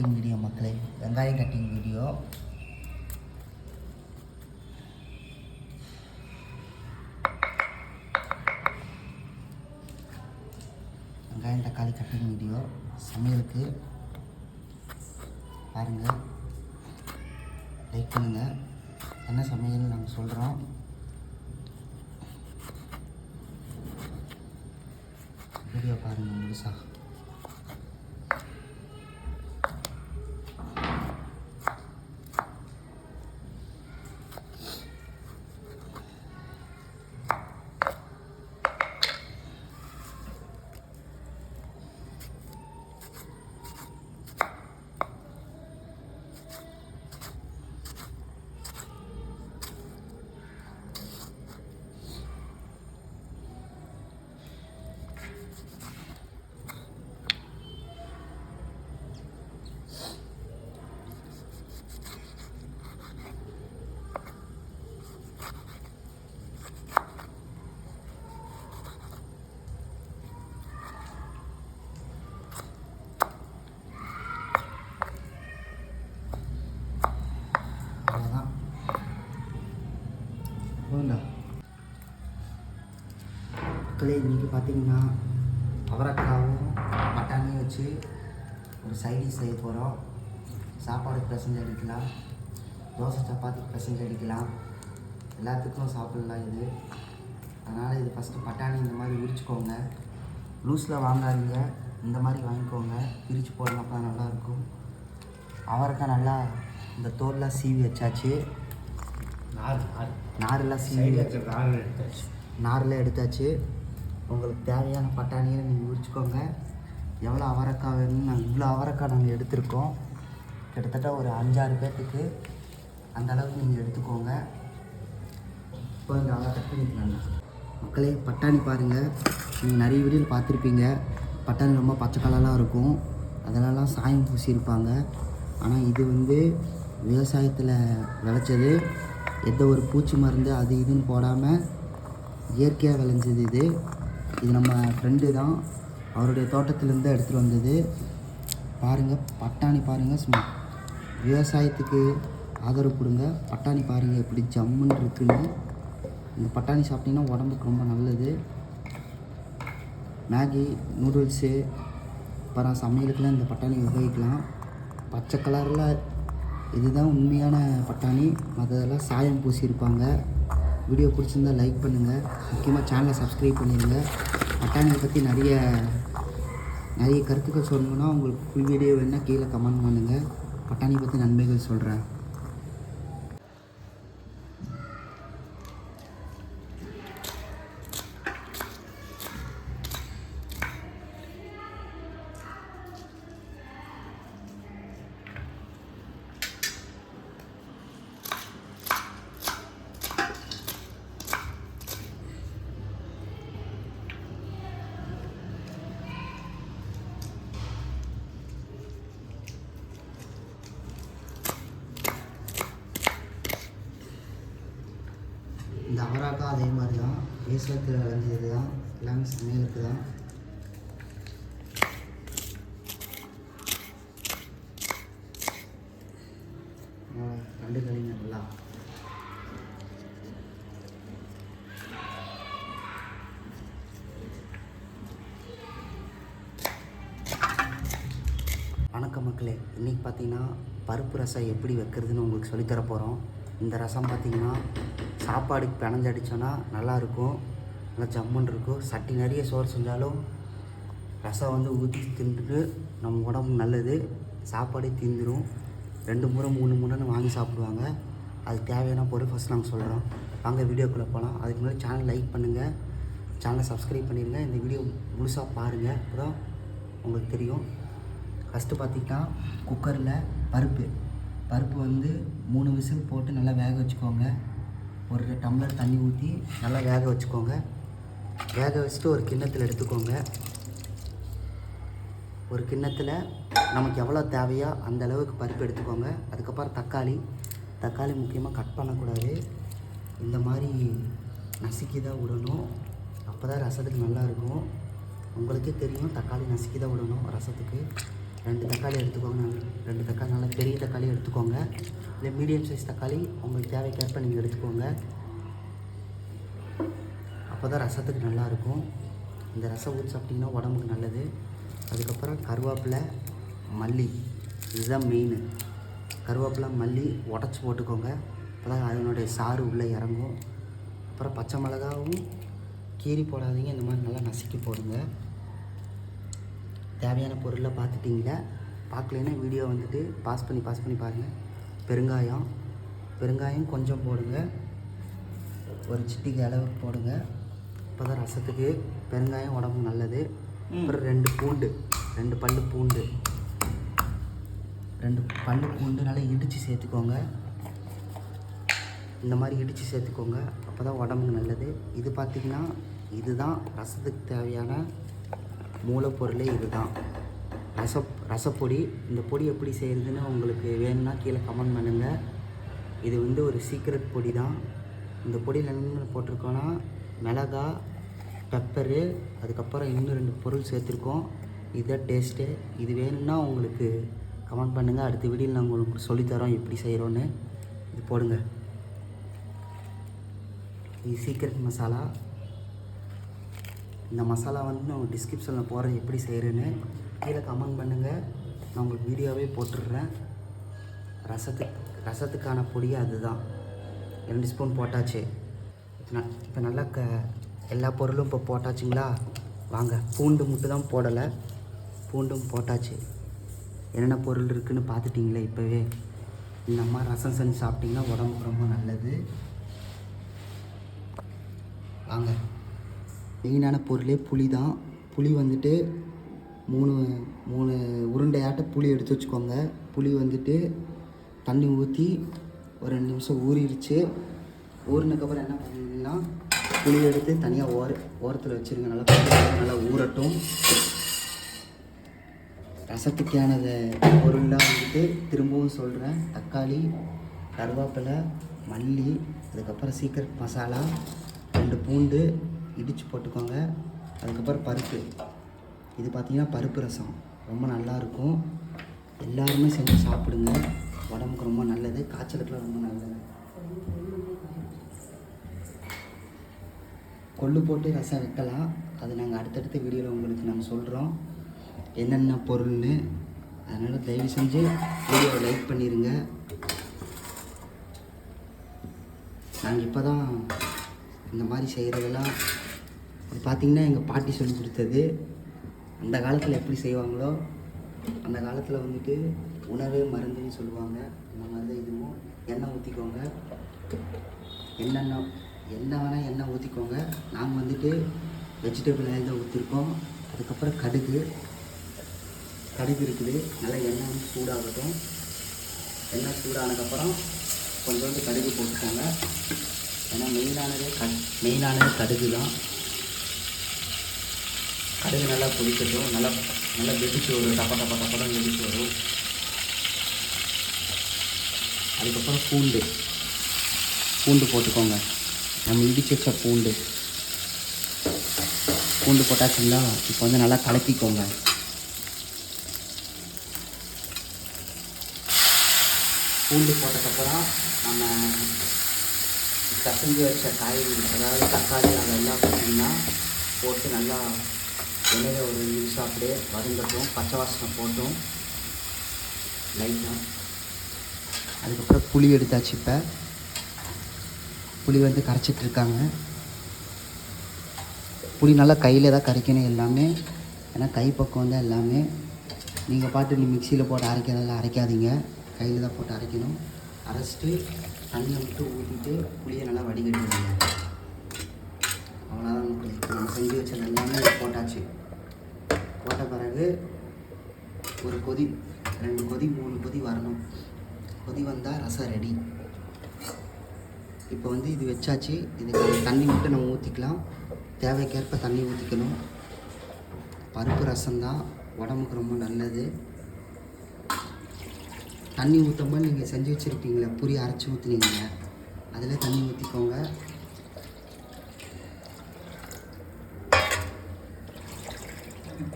Cutting video மக்களே. வெங்காயம் cutting video வெங்காயம் தக்காளி கட்டிங் வீடியோ சமையலுக்கு பாருங்கள் லைக் பண்ணுங்கள் என்ன சமையல் நாங்கள் சொல்கிறோம் வீடியோ பாருங்கள் முழுசாக அவ்வளோதான் போதுண்டா மக்களே இன்றைக்கி பார்த்தீங்கன்னா அவரக்காவும் பட்டாணியும் வச்சு ஒரு சைடிஷ் செய்ய போகிறோம் சாப்பாடுக்கு பிசைஞ்சு அடிக்கலாம். தோசை சப்பாத்தி பிசைஞ்சு அடிக்கலாம். எல்லாத்துக்கும் சாப்பிடலாம் இது. அதனால் இது ஃபஸ்ட்டு பட்டாணி இந்த மாதிரி உரிச்சுக்கோங்க. லூஸில் வாங்காதீங்க. இந்த மாதிரி வாங்கிக்கோங்க. பிரித்து போடுறப்ப தான் நல்லாயிருக்கும் அவரைக்காய் நல்லா இந்த தோல்லாம் சீவி வச்சாச்சு. நாரெல்லாம் இருக்கிற நாலு எடுத்தாச்சு. உங்களுக்கு தேவையான பட்டாணியை நீங்கள் உரிச்சுக்கோங்க. எவ்வளோ அவரைக்காய் வேணும்னு நாங்கள் இவ்வளோ அவரைக்காய் நாங்கள் எடுத்திருக்கோம். கிட்டத்தட்ட ஒரு அஞ்சாறு பேர்த்துக்கு அந்த அளவுக்கு நீங்கள் எடுத்துக்கோங்க. இப்போ இந்த அவரை கட் மக்களே பட்டாணி பாருங்கள் நீங்கள் நிறைய வீடியோவில் பார்த்துருப்பீங்க. பட்டாணி ரொம்ப பச்சை கலராக இருக்கும். அதிலலாம் சாயம் பூசியிருப்பாங்க. ஆனால் இது வந்து விவசாயத்தில் விளைச்சது. எந்த ஒரு பூச்சி மருந்து அது இதுன்னு போடாமல் இயற்கையாக விளைஞ்சது இது. இது நம்ம ஃப்ரெண்டு தான். அவருடைய தோட்டத்திலேருந்து எடுத்துகிட்டு வந்தது. பாருங்கள் பட்டாணி பாருங்கள் சும்மா விவசாயத்துக்கு ஆதரவு கொடுங்க. பட்டாணி பாருங்கள் எப்படி ஜம்முன்னு இருக்குன்னு. இந்த பட்டாணி சாப்பிட்டீங்கன்னா உடம்புக்கு ரொம்ப நல்லது. மேகி நூடுல்ஸு அப்புறம் சமையலுக்குலாம் இந்த பட்டாணி உபயோகிக்கலாம். பச்சை கலரில் இதுதான் உண்மையான பட்டாணி. மற்றதெல்லாம் சாயம் பூசியிருப்பாங்க. வீடியோ பிடிச்சிருந்தா லைக் பண்ணுங்கள் முக்கியமாக சேனலை சப்ஸ்கிரைப் பண்ணிடுங்க பட்டாணியை பற்றி நிறைய நிறைய கருத்துக்கள் சொல்லணுன்னா உங்களுக்கு ஃபுல் வீடியோ வேணால் கீழே கமெண்ட் பண்ணுங்கள் பட்டாணி பற்றி நன்மைகள் சொல்கிறேன் இந்த அதே மாதிரி தான் விவசாயத்தில் விளைஞ்சது தான் எல்லாமே சமையலுக்கு தான் ரெண்டு கழிங்க நல்லா. வணக்கம் மக்களே. இன்றைக்கி பார்த்தீங்கன்னா பருப்பு ரசம் எப்படி வைக்கிறதுன்னு உங்களுக்கு சொல்லித்தர போகிறோம் இந்த ரசம் பார்த்தீங்கன்னா சாப்பாடுக்கு பிணைஞ்சு அடித்தோன்னா நல்லாயிருக்கும். நல்லா ஜம்முன்னு இருக்கும். சட்டி நிறைய சோறு செஞ்சாலும் ரசம் வந்து ஊற்றி தின்றுட்டு நம்ம உடம்பு நல்லது. சாப்பாடே தீந்துடும் ரெண்டு முறை மூணு முறைன்னு வாங்கி சாப்பிடுவாங்க. அதுக்கு தேவையான பொருள் ஃபஸ்ட் நாங்கள் சொல்கிறோம் வாங்க வீடியோக்குள்ளே போகலாம் அதுக்கு முன்னாடி சேனல் லைக் பண்ணுங்கள் சேனலை சப்ஸ்கிரைப் பண்ணிடுங்க. இந்த வீடியோ முழுசாக பாருங்கள் அப்புறம் உங்களுக்கு தெரியும். ஃபஸ்ட்டு பார்த்திங்கன்னா குக்கரில் பருப்பு. பருப்பு வந்து மூணு விசில் போட்டு நல்லா வேக வச்சுக்கோங்க. ஒரு டம்ளர் தண்ணி ஊற்றி நல்லா வேக வச்சுக்கோங்க. வேக வச்சுட்டு ஒரு கிண்ணத்தில் எடுத்துக்கோங்க. ஒரு கிண்ணத்தில் நமக்கு எவ்வளோ தேவையோ அந்த அளவுக்கு பருப்பு எடுத்துக்கோங்க. அதுக்கப்புறம் தக்காளி. தக்காளி முக்கியமாக கட் பண்ணக்கூடாது. இந்த மாதிரி நசுக்கி தான் விடணும். அப்போ தான் ரசத்துக்கு நல்லா இருக்கும். உங்களுக்கே தெரியும் தக்காளி நசுக்கி தான் விடணும் ரசத்துக்கு. ரெண்டு தக்காளி எடுத்துக்கோங்க ரெண்டு தக்காளி நல்லா பெரிய தக்காளி எடுத்துக்கோங்க. இல்லை மீடியம் சைஸ் தக்காளி உங்களுக்கு தேவைக்கேற்ப நீங்கள் எடுத்துக்கோங்க. அப்போ தான் ரசத்துக்கு நல்லாயிருக்கும் இந்த ரசம் ஊற்றி சாப்பிட்டிங்கன்னா உடம்புக்கு நல்லது. அதுக்கப்புறம் கருவேப்பிலை மல்லி. இதுதான் மெயின் கருவேப்பிலை மல்லி உடச்சி போட்டுக்கோங்க. அப்போ தான் அதனுடைய சாறு உள்ளே இறங்கும். அப்புறம் பச்சை மிளகாவும் கீரி போடாதீங்க. இந்த மாதிரி நல்லா நசுக்கி போடுங்க. தேவையான பொருளை பார்த்துட்டிங்களா? பார்க்கலைன்னா வீடியோ வந்துட்டு பாஸ் பண்ணி பாஸ் பண்ணி பாருங்கள் பெருங்காயம். பெருங்காயம் கொஞ்சம் போடுங்க. ஒரு சிட்டிக்கு அளவு போடுங்க. அப்போ தான் ரசத்துக்கு பெருங்காயம் உடம்புக்கு நல்லது. அப்புறம் ரெண்டு பூண்டு. ரெண்டு பல்லு பூண்டு. ரெண்டு பல்லு பூண்டு நல்லா இடித்து சேர்த்துக்கோங்க. இந்த மாதிரி இடித்து சேர்த்துக்கோங்க. அப்போ தான் உடம்புக்கு நல்லது. இது பார்த்திங்கன்னா இதுதான் ரசத்துக்கு தேவையான மூலப்பொருளே இதுதான். ரச ரசப்பொடி இந்த பொடி எப்படி செய்கிறதுன்னு உங்களுக்கு வேணும்னா கீழே கமெண்ட் பண்ணுங்கள் இது வந்து ஒரு சீக்ரெட் பொடி தான் இந்த பொடியில் என்னென்ன போட்டிருக்கோன்னா மிளகா பெப்பரு அதுக்கப்புறம் இன்னும் ரெண்டு பொருள் சேர்த்துருக்கோம். இதுதான் டேஸ்ட்டு இது வேணும்னா உங்களுக்கு கமெண்ட் பண்ணுங்கள் அடுத்த வீடியோவில் நாங்கள் உங்களுக்கு சொல்லித்தரோம் எப்படி செய்கிறோன்னு இது போடுங்க. இது சீக்ரெட் மசாலா. இந்த மசாலா வந்து நான் டிஸ்கிரிப்ஷனில் போடுறேன் எப்படி செய்கிறேன்னு கீழே கமெண்ட் பண்ணுங்கள் நான் உங்களுக்கு வீடியோவே போட்டுடுறேன். ரசத்துக்கு ரசத்துக்கான பொடியே அதுதான். ரெண்டு ஸ்பூன் போட்டாச்சு. இப்போ நல்லா க எல்லா பொருளும் இப்போ போட்டாச்சுங்களா? வாங்க பூண்டு மட்டும் தான் போடலை. பூண்டும் போட்டாச்சு. என்னென்ன பொருள் இருக்குதுன்னு பார்த்துட்டிங்களே இப்போவே. இந்த மாதிரி ரசம் செஞ்சு சாப்பிட்டிங்கன்னா உடம்புக்கு ரொம்ப நல்லது. வாங்க. மெயினான பொருளே புளி தான். புளி வந்துட்டு மூணு மூணு உருண்டையாட்ட புளி எடுத்து வச்சுக்கோங்க. புளி வந்துட்டு தண்ணி ஊற்றி ஒரு ரெண்டு நிமிஷம் ஊறிடுச்சு. ஊறினதுக்கப்புறம் என்ன பண்ணுங்கன்னா புளி எடுத்து தனியாக ஓர ஓரத்தில் வச்சுருங்க. நல்லா நல்லா ஊறட்டும். ரசத்துக்கானது பொருள்லாம் வந்துட்டு திரும்பவும் சொல்கிறேன் தக்காளி கருவேப்பிலை மல்லி அதுக்கப்புறம் சீக்கிரம் மசாலா ரெண்டு பூண்டு இடித்து போட்டுக்கோங்க. அதுக்கப்புறம் பருப்பு. இது பார்த்திங்கன்னா பருப்பு ரசம். ரொம்ப நல்லாயிருக்கும் எல்லாருமே செஞ்சு சாப்பிடுங்க. உடம்புக்கு ரொம்ப நல்லது. காய்ச்சலுக்குலாம் ரொம்ப நல்லது. கொள்ளு போட்டு ரசம் வைக்கலாம். அது நாங்கள் அடுத்தடுத்த வீடியோவில் உங்களுக்கு நாங்கள் சொல்கிறோம் என்னென்ன பொருள்னு. அதனால் தயவு செஞ்சு வீடியோவை லைக் பண்ணிடுங்க நாங்கள் இப்போ தான் இந்த மாதிரி செய்கிறதெல்லாம் இது பார்த்திங்கன்னா எங்கள் பாட்டி சொல்லி கொடுத்தது அந்த காலத்தில் எப்படி செய்வாங்களோ அந்த காலத்தில் வந்துட்டு உணவே மருந்துன்னு சொல்லுவாங்க. அந்த மாதிரி தான் இதுவும். எண்ணெய் ஊற்றிக்கோங்க என்னென்ன என்ன வேணால் எண்ணெய் ஊற்றிக்கோங்க நாங்கள் வந்துட்டு வெஜிடபிள் ஆயில் தான் ஊற்றிருக்கோம் அதுக்கப்புறம் கடுகு. கடுகு இருக்குது. நல்லா எண்ணெய் வந்து சூடாகட்டும். எண்ணெய் சூடானதுக்கப்புறம் கொஞ்சோண்டு கடுகு போட்டுக்கோங்க. ஏன்னா மெயினானதே கட் மெயினானது கடுகு தான் கடுகு நல்லா பொரிக்கட்டும். நல்லா நல்லா வெடிச்சு வரும். டப்பா டப்பா டப்படம் வெடிச்சு வரும். அதுக்கப்புறம் பூண்டு. பூண்டு போட்டுக்கோங்க. நம்ம இடிச்சு வச்ச பூண்டு. பூண்டு போட்டாச்சுங்களா? இப்போ வந்து நல்லா கலக்கிக்கோங்க. பூண்டு போட்டதுக்கப்புறம் நம்ம கசஞ்சு வச்ச காய்கறி அதாவது தக்காளி அதெல்லாம் பார்த்திங்கன்னா போட்டு நல்லா எண்ணெயில் ஒரு நிமிஷம் அப்படியே வதங்கட்டும் பச்சை வாசனை போட்டும். லைட்டாக அதுக்கப்புறம் புளி எடுத்தாச்சு இப்போ. புளி வந்து கரைச்சிட்ருக்காங்க புளி நல்லா கையில் தான் கரைக்கணும் எல்லாமே. ஏன்னா கை பக்கம் தான் எல்லாமே. நீங்கள் பாட்டு நீ மிக்சியில் போட்டு அரைக்கிறதெல்லாம் அரைக்காதீங்க. கையில் தான் போட்டு அரைக்கணும். அரைச்சிட்டு தண்ணியை மட்டும் ஊற்றிட்டு புளியை நல்லா வடிகட்டிடுங்க. அவ்வளோதான் நம்ம செஞ்சு வச்சது எல்லாமே போட்டாச்சு. போட்ட பிறகு ஒரு கொதி ரெண்டு கொதி மூணு கொதி வரணும். கொதி வந்தால் ரசம் ரெடி இப்போ வந்து இது வச்சாச்சு. இதுக்கு தண்ணி மட்டும் நம்ம ஊற்றிக்கலாம் தேவைக்கேற்ப தண்ணி ஊற்றிக்கணும் பருப்பு ரசம் தான் உடம்புக்கு ரொம்ப நல்லது. தண்ணி ஊற்றாமல் நீங்கள் செஞ்சு வச்சுருக்கீங்களே? புரி அரைச்சி ஊற்றுனீங்க அதில் தண்ணி ஊற்றிக்கோங்க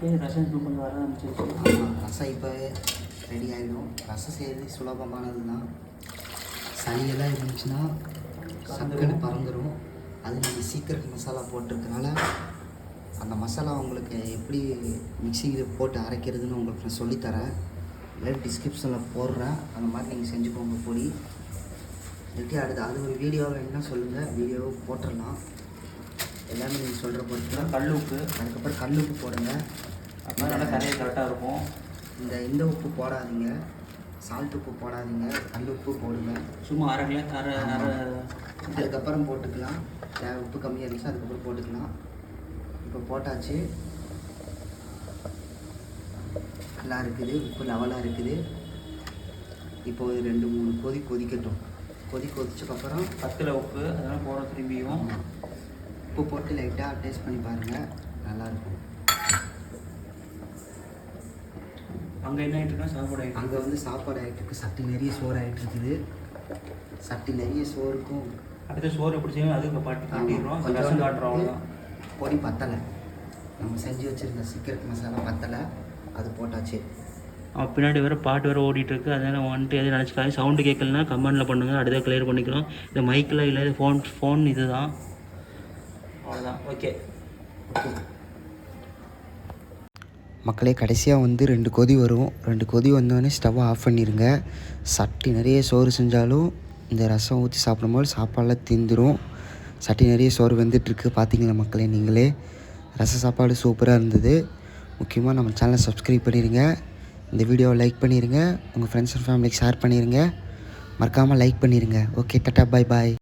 இப்போ ரசம் இப்போ கொஞ்சம் வர ஆரம்பிச்சிருச்சு. ஆமாம் ரசம் இப்போ ரெடி ஆகிடும் ரசம் செய்கிறது சுலபமானது தான் சளியெல்லாம் இருந்துச்சுன்னா சக்கரை பறந்துடும் அது நீங்கள் சீக்கிரம் மசாலா போட்டிருக்கனால அந்த மசாலா உங்களுக்கு எப்படி மிக்சியில் போட்டு அரைக்கிறதுன்னு உங்களுக்கு நான் சொல்லித்தரேன். இல்லை டிஸ்கிரிப்ஷனில் போடுறேன். அந்த மாதிரி நீங்கள் செஞ்சுக்கோங்க பொடி. இல்லாட்டி அடுத்து அது ஒரு வீடியோ வேணும்னா சொல்லுங்கள் வீடியோவை போட்டுடலாம். எல்லாமே நீங்கள் சொல்கிற பொறுத்து தான் கல் உப்பு அதுக்கப்புறம் கல் உப்பு போடுங்க. அப்போ நல்லா கரையை கரெக்டாக இருக்கும். இந்த இந்த உப்பு போடாதீங்க. சால்ட் உப்பு போடாதீங்க. கல் உப்பு போடுங்க. சும்மா அரை கிலோ அரை அரை. அதுக்கப்புறம் போட்டுக்கலாம். உப்பு கம்மியாக இருந்துச்சு அதுக்கப்புறம் போட்டுக்கலாம். இப்போ போட்டாச்சு. நல்லா இருக்குது. உப்பு லெவலாக இருக்குது. இப்போ ஒரு ரெண்டு மூணு கொதி கொதிக்கட்டும். கொதி கொதிச்சக்கப்புறம் பத்தில் உப்பு அதெல்லாம் போட திரும்பியும். உப்பு போட்டு லைட்டாக டேஸ்ட் பண்ணி பாருங்கள் நல்லாயிருக்கும் அங்கே என்ன ஆகிட்டு இருக்கா சாப்பாடு அங்கே வந்து சாப்பாடு ஆகிட்டு இருக்கு சட்டி நிறைய சோறு ஆகிட்டு இருக்குது. சட்டி நிறைய சோறுக்கும் அடுத்த சோறு எப்படி செய்யணும் அது இப்போ பாட்டி காட்டிடுறோம் ரசம் காட்டுறோம் பொடி பத்தலை. நம்ம செஞ்சு வச்சுருந்த சீக்கிரட் மசாலா பத்தலை. அது போட்டாச்சு. அவன் பின்னாடி வேறு பாட்டு வேறு ஓடிட்டு இருக்கு. அதனால் வந்துட்டு எதுவும் நினச்சிக்காது. சவுண்டு கேட்கலனா கமெண்டில் பண்ணுங்கள் அடுத்த கிளியர் பண்ணிக்கிறோம். இந்த மைக்கில் இல்லை ஃபோன் ஃபோன் இது தான் அவ்வளோதான் ஓகே மக்களே கடைசியாக வந்து ரெண்டு கொதி வரும். ரெண்டு கொதி வந்தோடனே ஸ்டவ்வை ஆஃப் பண்ணிடுங்க சட்டி நிறைய சோறு செஞ்சாலும் இந்த ரசம் ஊற்றி சாப்பிடும்போது சாப்பாடெலாம் தீந்துடும் சட்டி நிறைய சோறு வெந்துட்டுருக்கு. பார்த்தீங்களா மக்களே நீங்களே? ரச சாப்பாடு சூப்பராக இருந்தது. முக்கியமாக நம்ம சேனலை சப்ஸ்கிரைப் பண்ணிடுங்க இந்த வீடியோவை லைக் பண்ணிடுங்க உங்கள் ஃப்ரெண்ட்ஸ் அண்ட் ஃபேமிலிக்கு ஷேர் பண்ணிடுங்க மறக்காமல் லைக் பண்ணிடுங்க ஓகே டட்டா பாய் பாய்